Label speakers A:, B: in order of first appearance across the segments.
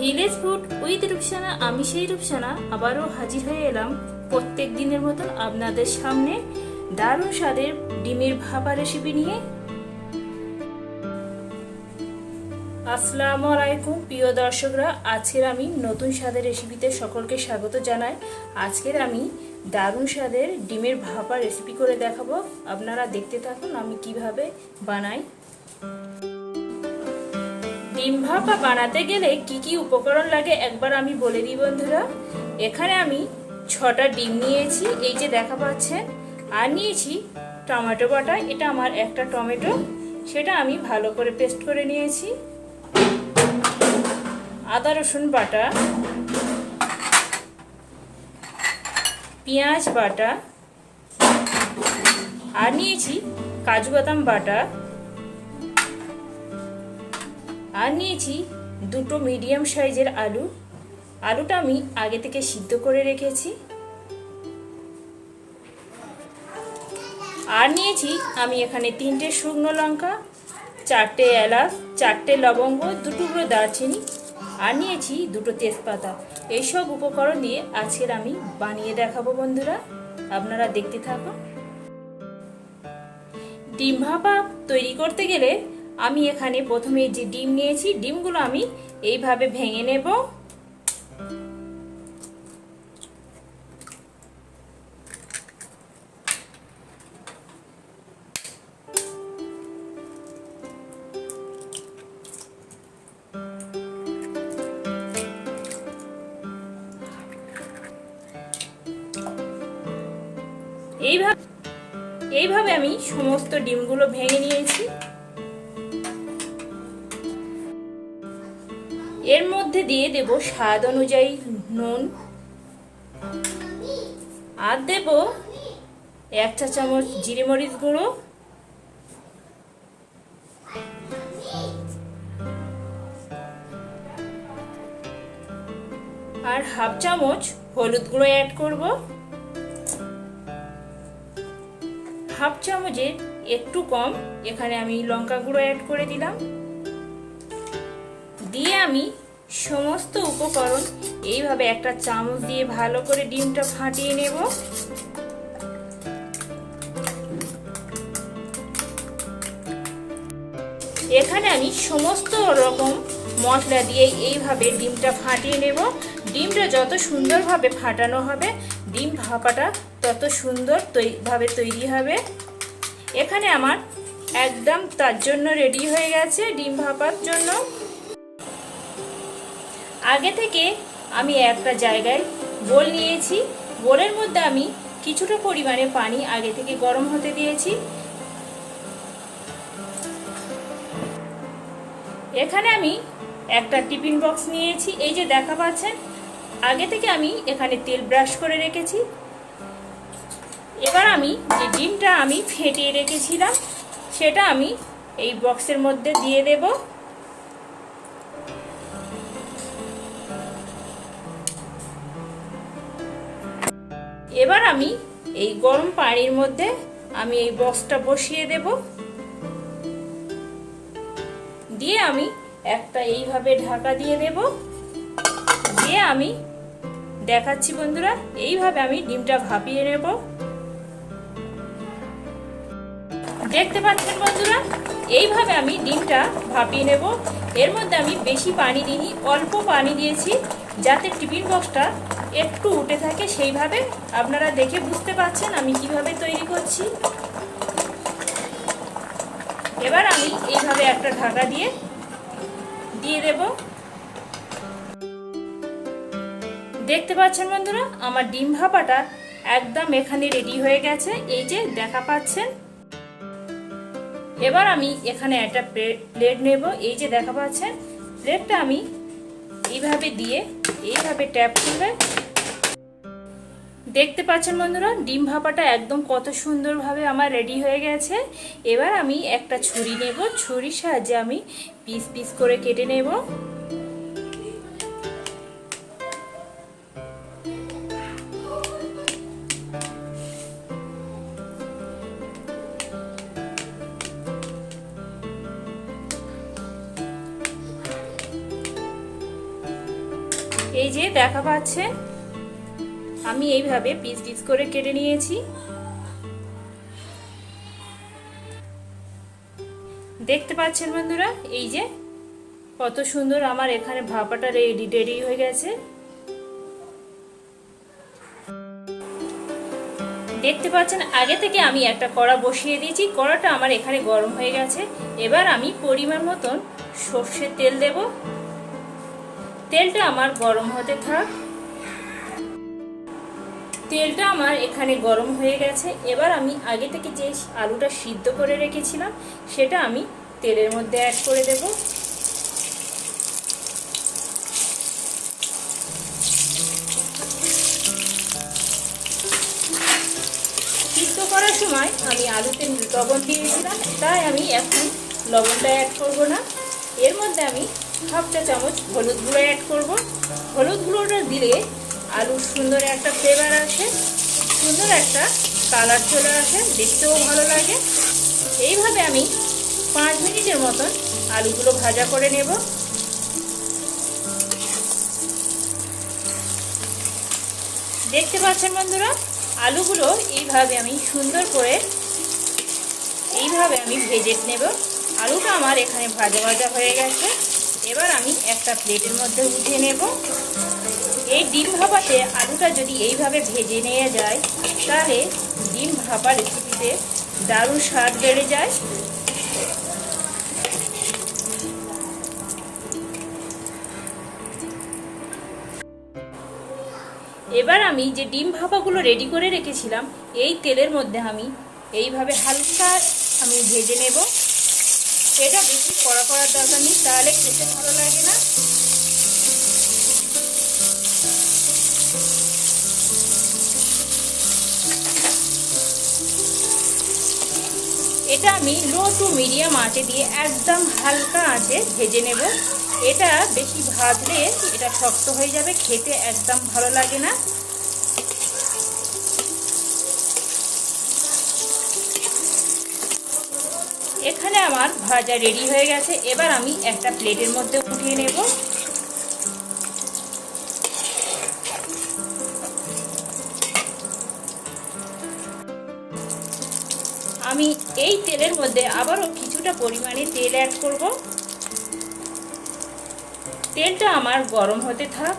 A: Village food with Rupsana, আমি সেই রূপসানা, আবারও হাজির হয়ে এলাম প্রত্যেক দিনের মতন আপনাদের সামনে। দারুণ স্বাদের ডিমের ভাপা রেসিপি নিয়ে। আসসালামু আলাইকুম, প্রিয় দর্শকরা, আজকের আমি নতুন স্বাদের রেসিপিতে সকলকে স্বাগত জানাই। আজকের আমি দারুণ স্বাদের ডিমের ভাপা রেসিপি করে দেখাবো। আপনারা দেখতে থাকুন আমি কীভাবে বানাই। ডিম ভাপা বানাতে গেলে কি কি উপকরণ লাগে একবার আমি বলে দিই বন্ধুরা। এখানে আমি ছটা ডিম নিয়েছি, এই যে দেখা পাচ্ছেন। আর নিয়েছি টমেটো বাটা, এটা আমার একটা টমেটো, সেটা আমি ভালো করে পেস্ট করে নিয়েছি। আদা, রসুন বাটা, পেঁয়াজ বাটা, আর নিয়েছি কাজু বাদাম বাটা। আর নিয়েছি দুটো মিডিয়াম সাইজের আলু। আলুটা আমি আগে থেকে সিদ্ধ করে রেখেছি। আর নিয়েছি আমি এখানে তিনটে শুকনো লঙ্কা, চারটে এলাচ, চারটে লবঙ্গ দুটুকরো দারচিনি, আর নিয়েছি দুটো তেজপাতা। এইসব উপকরণ দিয়ে আজকের আমি বানিয়ে দেখাবো বন্ধুরা। আপনারা দেখতে থাকুন। ডিম ভাপা তৈরি করতে গেলে আমি এখানে প্রথমে যে ডিম নিয়েছি, ডিমগুলো আমি এইভাবে ভেঙে নেব। এইভাবে এইভাবে আমি সমস্ত ডিমগুলো ভেঙে নিয়েছি। এর মধ্যে দিয়ে দেব স্বাদ অনুযায়ী নুন। আর দেব এক চা চামচ জিরে মরিচ গুঁড়ো। আর হাফ চামচ হলুদ গুঁড়ো অ্যাড করব। হাফ চামচের একটু কম, এখানে আমি লঙ্কা গুঁড়ো অ্যাড করে দিলাম। দিয়ে আমি সমস্ত উপকরণ এইভাবে একটা চামচ দিয়ে ভালো করে ডিমটা ফাটিয়ে নেব। এখানে আমি সমস্ত রকম মশলা দিয়ে এইভাবে ডিমটা ফাটিয়ে নেব। ডিমটা যত সুন্দরভাবে ফাটানো হবে, ডিম ভাপাটা তত সুন্দর ভাবে তৈরি হবে। এখানে আমার একদম তার জন্য রেডি হয়ে গেছে ডিম ভাপার জন্য। আগে থেকে আমি একটা জায়গায় বোল নিয়েছি। বোলের মধ্যে আমি কিছুটা পরিমাণে পানি আগে থেকে গরম হতে দিয়েছি। এখানে আমি একটা টিফিন বক্স নিয়েছি। এই যে দেখা পাচ্ছেন, আগে থেকে আমি এখানে তেল ব্রাশ করে রেখেছি। এবার আমি যে ডিমটা আমি ফেটিয়ে রেখেছিলাম, সেটা আমি এই বক্সের মধ্যে দিয়ে দেবো। এবার আমি এই গরম পানির মধ্যে আমি এই বক্সটা বসিয়ে দেব। দিয়ে আমি একটা এইভাবে ঢাকা দিয়ে দেব। দিয়ে আমি, দেখাচ্ছি বন্ধুরা, এইভাবে আমি ডিমটা ভাপিয়ে নেব। দেখতে পাচ্ছেন বন্ধুরা, এইভাবে আমি ডিমটা ভাপিয়ে নেব। এর মধ্যে আমি বেশি পানি দিইনি, অল্প পানি দিয়েছি, যাতে টিফিন বক্সটা একটু উঠে থাকে, সেইভাবে আপনারা দেখে বুঝতে পারছেন আমি কীভাবে তৈরি করছি। এবার আমি এইভাবে একটা ঢাকা দিয়ে দিয়ে দেব। দেখতে পাচ্ছেন বন্ধুরা, আমার ডিম ভাপাটা একদম এখানে রেডি হয়ে গেছে, এই যে দেখা পাচ্ছেন। এবার আমি এখানে একটা প্লেট নেব, এই যে দেখা পাচ্ছেন। প্লেটটা আমি এইভাবে দিয়ে, এইভাবে ট্যাপ করবে। দেখতে পাচ্ছেন বন্ধুরা, ডিম ভাপাটা একদম কত সুন্দরভাবে আমার রেডি হয়ে গেছে। এবার আমি একটা ছুরি নেব, ছুরির সাহায্যে আমি পিস পিস করে কেটে নেব। এই যে দেখা পাচ্ছে আমি এইভাবে পিস পিস করে কেটে নিয়েছি। দেখতে পাচ্ছেন বন্ধুরা, এই যে কত সুন্দর আমার এখানে ভাপাটা রেডি রেডি হয়ে গেছে। দেখতে পাচ্ছেন, আগে থেকে আমি একটা কড়া বসিয়ে দিয়েছি, কড়াটা আমার এখানে গরম হয়ে গেছে। এবার আমি পরিমাণ মতন সর্ষের তেল দেব। তেলটা আমার গরম হতে থাক। তেলটা আমার এখানে গরম হয়ে গেছে। এবার আমি আগে থেকে যে আলুটা সিদ্ধ করে রেখেছিলাম, সেটা আমি তেলের মধ্যে অ্যাড করে দেব। সিদ্ধ করার সময় আমি আলুতে লবণ দিয়েছিলাম, তাই আমি এখন লবণটা অ্যাড করব না। এর মধ্যে আমি হাফ চা চামচ হলুদ গুঁড়ো অ্যাড করব। হলুদ গুঁড়োটা দিলে আলুর সুন্দর একটা ফ্লেভার আসে, সুন্দর একটা কালার চলে আসে, দেখতেও ভালো লাগে। এইভাবে আমি পাঁচ মিনিটের মতন আলুগুলো ভাজা করে নেব। দেখতে পাচ্ছেন বন্ধুরা, আলুগুলো এইভাবে আমি সুন্দর করে, এইভাবে আমি ভেজে নেব। আলুটা আমার এখানে ভাজা ভাজা হয়ে গেছে। এবার আমি একটা প্লেটের মধ্যে উঠিয়ে নেব। এই ডিম ভাপাতে আলুটা যদি এইভাবে ভেজে নেওয়া যায়, তাহলে ডিম ভাপা রেসিপিতে দারুণ স্বাদ বেড়ে যায়। এবার আমি যে ডিম ভাপাগুলো রেডি করে রেখেছিলাম, এই তেলের মধ্যে আমি এইভাবে হালকা আমি ভেজে নেব। এটা বেশি কড়া করার দরকার নেই, তাহলে খেতে ভালো লাগে না। এটা আমি লো টু মিডিয়াম আঁচে দিয়ে একদম হালকা আঁচে ভেজে নেব। এটা বেশি ভাজলে এটা শক্ত হয়ে যাবে, খেতে একদম ভালো লাগে না। এখানে আমার ভাজা রেডি হয়ে গেছে। এবার আমি একটা প্লেটের মধ্যে উঠিয়ে নেব। আমি এই তেলের মধ্যে আবারও কিছুটা পরিমাণে তেল অ্যাড করব। তেলটা আমার গরম হতে থাক।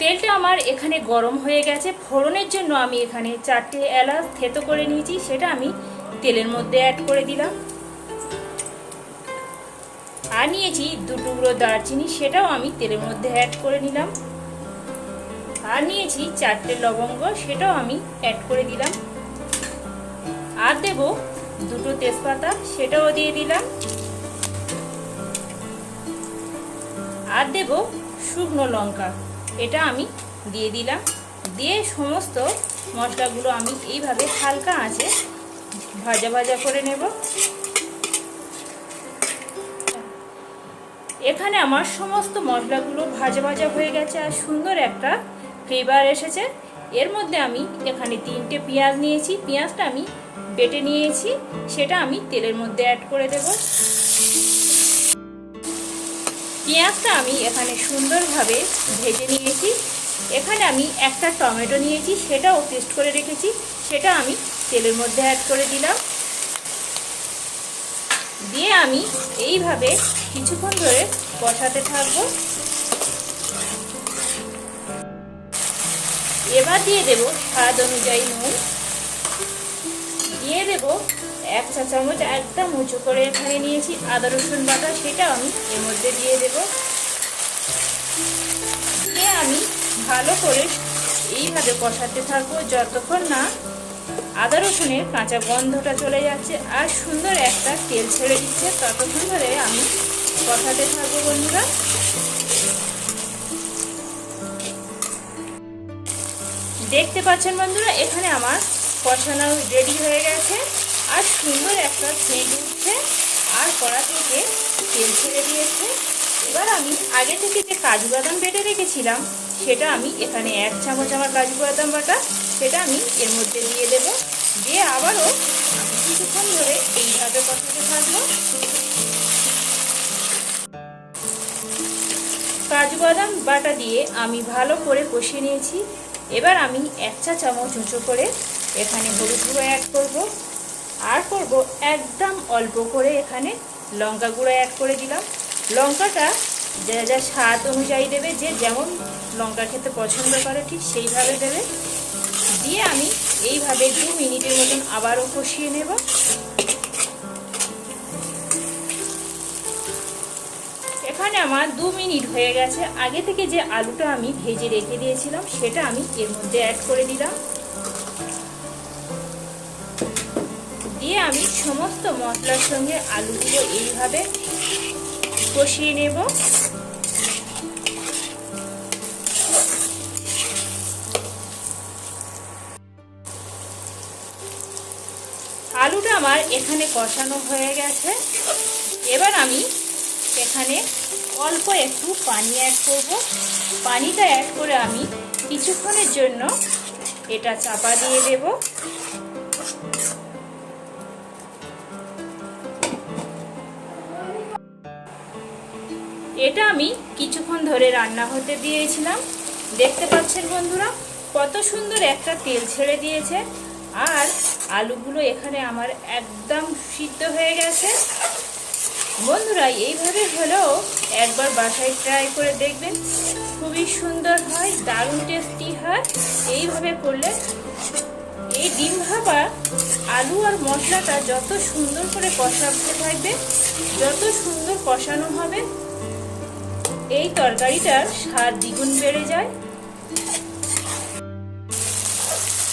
A: তেলটা আমার এখানে গরম হয়ে গেছে। ফোড়নের জন্য আমি এখানে চারটে এলাচ থেতো করে নিয়েছি, সেটা আমি তেলের মধ্যে অ্যাড করে দিলাম। আর নিয়েছি দু টুকরো দারচিনি, সেটাও আমি তেলের মধ্যে অ্যাড করে নিলাম। আর নিয়েছি, চারটে লবঙ্গ, সেটাও আমি অ্যাড করে দিলাম। আর দেব দুটো তেজপাতা, সেটাও দিয়ে দিলাম। আর দেব শুকনো লঙ্কা, এটা আমি দিয়ে দিলাম। দিয়ে সমস্ত মশলাগুলো আমি এইভাবে হালকা আঁচে ভাজা ভাজা করে নেব। এখানে আমার সমস্ত মশলাগুলো ভাজা ভাজা হয়ে গেছে, আর সুন্দর একটা ফ্লেভার এসেছে। এর মধ্যে আমি এখানে তিনটে পেঁয়াজ নিয়েছি। পেঁয়াজটা আমি বেটে নিয়েছি। সেটা আমি তেলের মধ্যে অ্যাড করে দেব। পেঁয়াজটা আমি এখানে সুন্দরভাবে ভেজে নিয়েছি। এখানে আমি একটা টমেটো নিয়েছি। সেটাও পেস্ট করে রেখেছি। সেটা আমি তেলের মধ্যে অ্যাড করে দিলাম। দিয়ে আমি এইভাবে কিছুক্ষণ ধরে কষাতে থাকব। এবার দিয়ে দেব স্বাদ অনুযায়ী নুন। দিয়ে দেব এক চা চামচ একদম উঁচু করে এখানে নিয়েছি আদা, রসুন বাটা, সেটা আমি এর মধ্যে দিয়ে দেব। দিয়ে আমি ভালো করে এইভাবে কষাতে থাকব যতক্ষণ না আদা, রসুনের কাঁচা গন্ধটা চলে যাচ্ছে আর সুন্দর একটা তেল ছেড়ে দিচ্ছে, ততক্ষণ ধরে আমি কষাতে থাকব বন্ধুরা। দেখতে পাচ্ছেন বন্ধুরা, এখানে আমার কষানো রেডি হয়ে গেছে। আর সুন্দর একটা সেন্ট উঠছে, আর কড়া থেকে তেল ছেড়ে দিয়েছে। এবার আমি আগে থেকে যে কাজু বাদাম বেটে রেখেছিলাম, সেটা আমি এখানে এক চামচ আমার কাজু বাদাম বাটা, সেটা আমি এর মধ্যে দিয়ে দেব। দিয়ে আবারও কিছুক্ষণ ধরে এইভাবে কষাতে থাকব। কাজু বাদাম বাটা দিয়ে আমি ভালো করে কষিয়ে নিয়েছি। এবার আমি এক চা চামচ উঁচু করে এখানে হলুদ গুঁড়ো অ্যাড করব। আর করব একদম অল্প করে এখানে লঙ্কা গুঁড়ো অ্যাড করে দিলাম। লঙ্কাটা যা যা স্বাদ অনুযায়ী দেবে, যে যেমন লঙ্কা খেতে পছন্দ করে ঠিক সেইভাবে দেবে। দিয়ে আমি এইভাবে দু মিনিটের মতন আবারও কষিয়ে নেব। এখানে আমার দু মিনিট হয়ে গেছে। আগে থেকে যে আলুটা আমি ভেজে রেখে দিয়েছিলাম, সেটা আমি এর মধ্যে অ্যাড করে দিলাম। দিয়ে আমি সমস্ত মশলার সঙ্গে আলুগুলো এইভাবে কষিয়ে নেব। আলুটা আমার এখানে কষানো হয়ে গেছে। এবার আমি এখানে অল্প একটু পানি অ্যাড করব। পানিটা অ্যাড করে আমি কিছুক্ষণের জন্য এটা চাপা দিয়ে দেব। এটা আমি কিছুক্ষণ ধরে রান্না হতে দিয়েছিলাম। দেখতে পাচ্ছেন বন্ধুরা, কত সুন্দর একটা তেল ছেড়ে দিয়েছে। আর আলুগুলো এখানে আমার একদম সিদ্ধ হয়ে গেছে। বন্ধুরা, এইভাবে হলেও একবার বাসায় ট্রাই করে দেখবেন। খুবই সুন্দর হয়, দারুণ টেস্টি হয়। এইভাবে করলে এই ডিম ভাপা, আলু আর মশলাটা যত সুন্দর করে কষাতে থাকবে, যত সুন্দর কষানো হবে, এই তরকারিটার স্বাদ দ্বিগুণ বেড়ে যায়।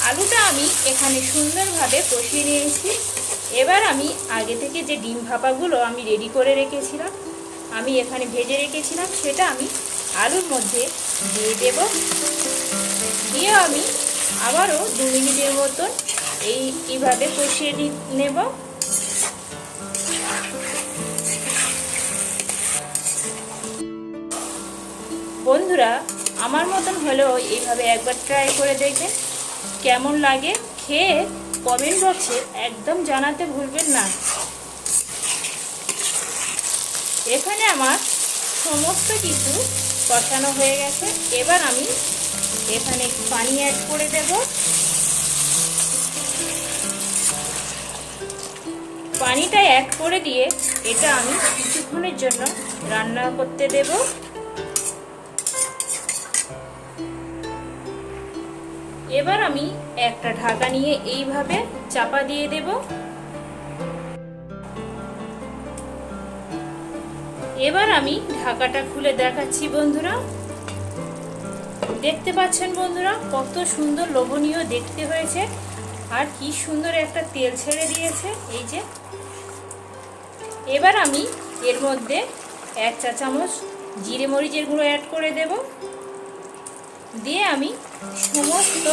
A: আলুটা আমি এখানে সুন্দরভাবে কষিয়ে নিয়েছি। এবার আমি আগে থেকে যে ডিম ভাপাগুলো আমি রেডি করে রেখেছিলাম আমি এখানে ভেজে রেখেছিলাম, সেটা আমি আলুর মধ্যে দিয়ে দেব। দিয়ে আমি আবারও দু মিনিটের মতন এই এইভাবে কষিয়ে নেব। বন্ধুরা, আমার মতন হলেও এইভাবে একবার ট্রাই করে দেখবেন। কেমন লাগে খেয়ে কমেন্ট বক্সে একদম জানাতে ভুলবেন না। এখানে আমার সমস্ত কিছু কষানো হয়ে গেছে। এবার আমি এখানে পানি অ্যাড করে দেব। পানিটা অ্যাড করে দিয়ে এটা আমি কিছুক্ষণের জন্য রান্না করতে দেব। এবার আমি একটা ঢাকা নিয়ে এইভাবে চাপা দিয়ে দেব। এবার আমি ঢাকাটা খুলে দেখাচ্ছি বন্ধুরা। দেখতে পাচ্ছেন বন্ধুরা, কত সুন্দর লোভনীয় দেখতে হয়েছে। আর কি সুন্দর একটা তেল ছেড়ে দিয়েছে, এই যে। এবার আমি এর মধ্যে এক চা চামচ জিরে মরিচের গুঁড়ো অ্যাড করে দেব। দিয়ে আমি সমস্ত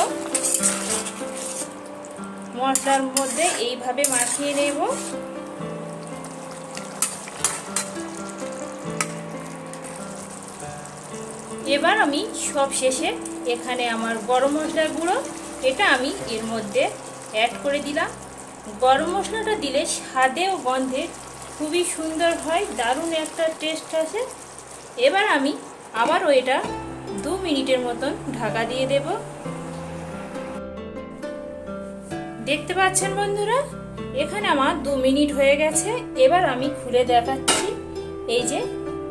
A: মশলার মধ্যে এইভাবে মাখিয়ে নেব। এবার আমি সব শেষে এখানে আমার গরম মশলার গুঁড়ো, এটা আমি এর মধ্যে অ্যাড করে দিলাম। গরম মশলাটা দিলে স্বাদে ও গন্ধে খুবই সুন্দর হয়, দারুণ একটা টেস্ট আছে এবার আমি আবারও এটা দু মিনিটের মতন ঢাকা দিয়ে দেব। দেখতে পাচ্ছেন বন্ধুরা, এখানে আমার দু মিনিট হয়ে গেছে। এবার আমি খুলে দেখাচ্ছি, এই যে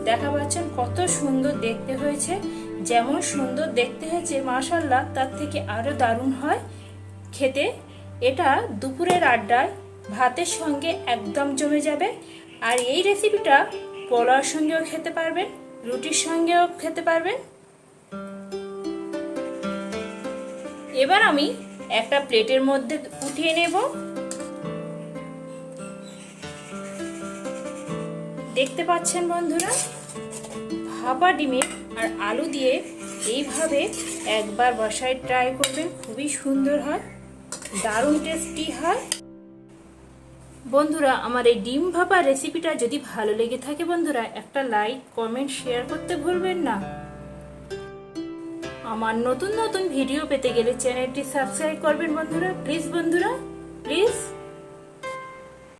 A: দেখা পাচ্ছেন কত সুন্দর দেখতে হয়েছে। যেমন সুন্দর দেখতে হয়েছে মাশাল্লাহ তার থেকে আরও দারুণ হয় খেতে। এটা দুপুরের আড্ডায় ভাতের সঙ্গে একদম জমে যাবে। আর এই রেসিপিটা পোলাওর সঙ্গেও খেতে পারবেন, রুটির সঙ্গেও খেতে পারবেন। এবার আমি একটা প্লেটের মধ্যে উঠিয়ে নেব। দেখতে পাচ্ছেন বন্ধুরা ভাপা ডিমে আর আলু দিয়ে এইভাবে একবার বসায় ট্রাই করবেন, খুবই সুন্দর হয়, দারুণ টেস্টি হয়। বন্ধুরা, আমার এই ডিম ভাপা রেসিপিটা যদি ভালো লেগে থাকে বন্ধুরা, একটা লাইক কমেন্ট শেয়ার করতে ভুলবেন না। আমার নতুন নতুন ভিডিও পেতে গেলে চ্যানেলটি সাবস্ক্রাইব করবেন বন্ধুরা প্লিজ বন্ধুরা প্লিজ